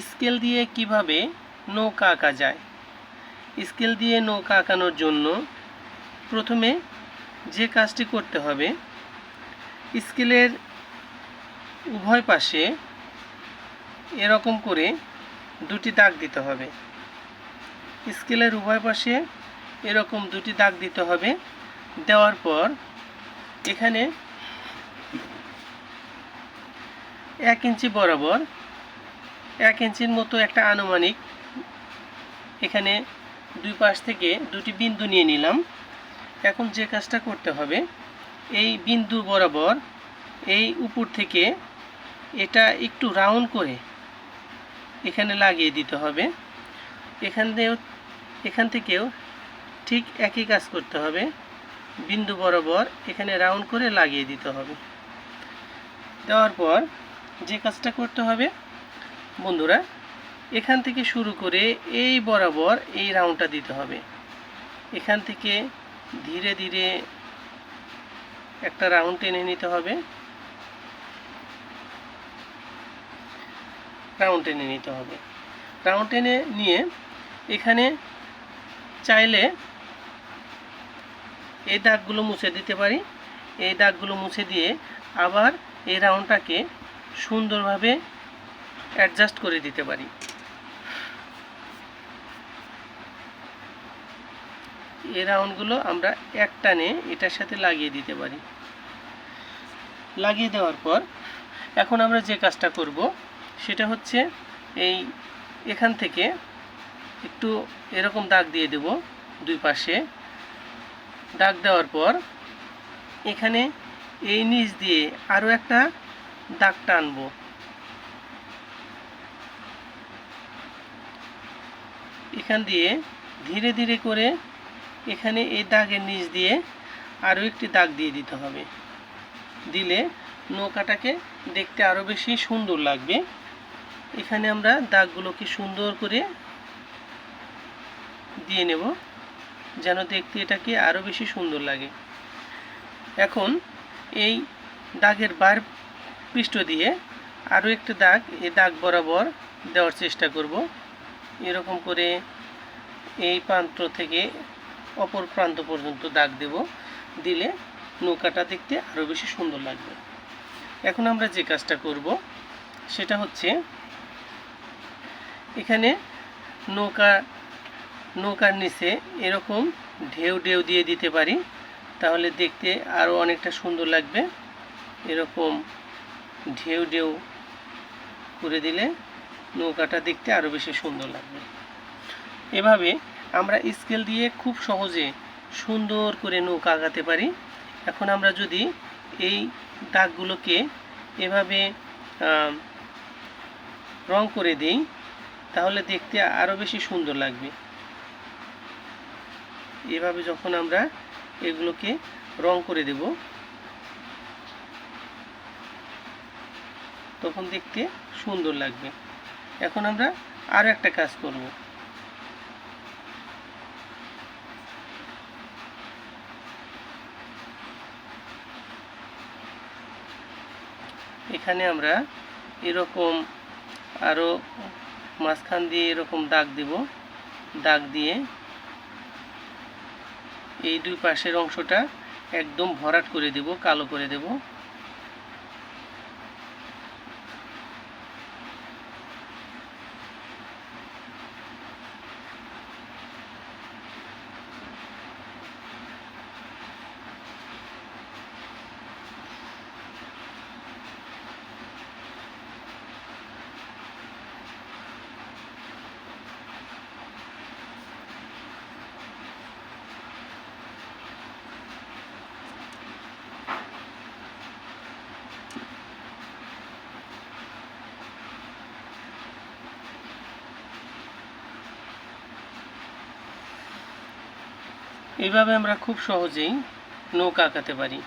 Scale দিয়ে কীভাবে নৌকা আঁকা যায়? স্কেল দিয়ে নৌকা আঁকানোর জন্য প্রথমে যে কাজটি করতে হবে, স্কেলের উভয় পাশে এরকম করে দুটি দাগ দিতে হবে। স্কেলের উভয় পাশে এরকম দুটি দাগ দিতে হবে, দেওয়ার পর এখানে এক ইঞ্চি বরাবর এক ইঞ্চির মতো একটা আনুমানিক। এখানে দুই পাশ থেকে দুটি বিন্দু নিয়ে নিলাম। এখন যে কাজটা করতে হবে, এই বিন্দু বরাবর এই উপর থেকে এটা একটু রাউন্ড করে এখানে লাগিয়ে দিতে হবে। এখান থেকেও এখান থেকেও ঠিক একই কাজ করতে হবে। বিন্দু বরাবর এখানে রাউন্ড করে লাগিয়ে দিতে হবে। দেওয়ার পর যে কাজটা করতে হবে বন্ধুরা, এখান থেকে শুরু করে এই বরাবর এই রাউন্ডটা দিতে হবে। এখান থেকে ধীরে ধীরে একটা রাউন্ড টেনে নিতে হবে। রাউন্ড টেনে নিতে হবে। রাউন্ড টেনে নিয়ে এখানে চাইলে এই দাগগুলো মুছে দিতে পারি। এই দাগগুলো মুছে দিয়ে আবার এই রাউন্ডটাকে সুন্দরভাবে অ্যাডজাস্ট করে দিতে পারি। এই রাউন্ডগুলো আমরা এক টানে এটার সাথে লাগিয়ে দিতে পারি। লাগিয়ে দেওয়ার পর এখন আমরা যে কাজটা করব, সেটা হচ্ছে এই এখান থেকে একটু এরকম দাগ দিয়ে দেব দুই পাশে। দাগ দেওয়ার পর এখানে এই নিচ দিয়ে আরও একটা দাগ টানবো। এখান দিয়ে ধীরে ধীরে করে এখানে এই দাগের নিচ দিয়ে আরও একটি দাগ দিয়ে দিতে হবে। দিলে নৌকাটাকে দেখতে আরও বেশি সুন্দর লাগবে। এখানে আমরা দাগগুলোকে সুন্দর করে দিয়ে নেব, যেন দেখতে এটাকে আরও বেশি সুন্দর লাগে। এখন এই দাগের বার পৃষ্ঠ দিয়ে আরও একটি দাগ, এই দাগ বরাবর দেওয়ার চেষ্টা করব। এরকম করে এই প্রান্ত থেকে অপর প্রান্ত পর্যন্ত দাগ দেব। দিলে নৌকাটা দেখতে আরও বেশি সুন্দর লাগবে। এখন আমরা যে কাজটা করব, সেটা হচ্ছে এখানে নৌকা, নৌকার নিচে এরকম ঢেউ ঢেউ দিয়ে দিতে পারি। তাহলে দেখতে আরও অনেকটা সুন্দর লাগবে। এরকম ঢেউ ঢেউ করে দিলে নৌকাটা দেখতে আরও বেশি সুন্দর লাগবে। এভাবে আমরা স্কেল দিয়ে খুব সহজে সুন্দর করে নৌকা আঁকাতে পারি। এখন আমরা যদি এই দাগগুলোকে এভাবে রং করে দিই, তাহলে দেখতে আরও বেশি সুন্দর লাগবে। এভাবে যখন আমরা এগুলোকে রং করে দেব, তখন দেখতে সুন্দর লাগবে। এখন আমরা আরও একটা কাজ করব। এখানে আমরা এরকম আরও মাঝখান দিয়ে এরকম দাগ দিব। দাগ দিয়ে এই দুই পাশের অংশটা একদম ভরাট করে দেব, কালো করে দেব। এইভাবে আমরা খুব সহজেই নৌকা আঁকাতে পারি।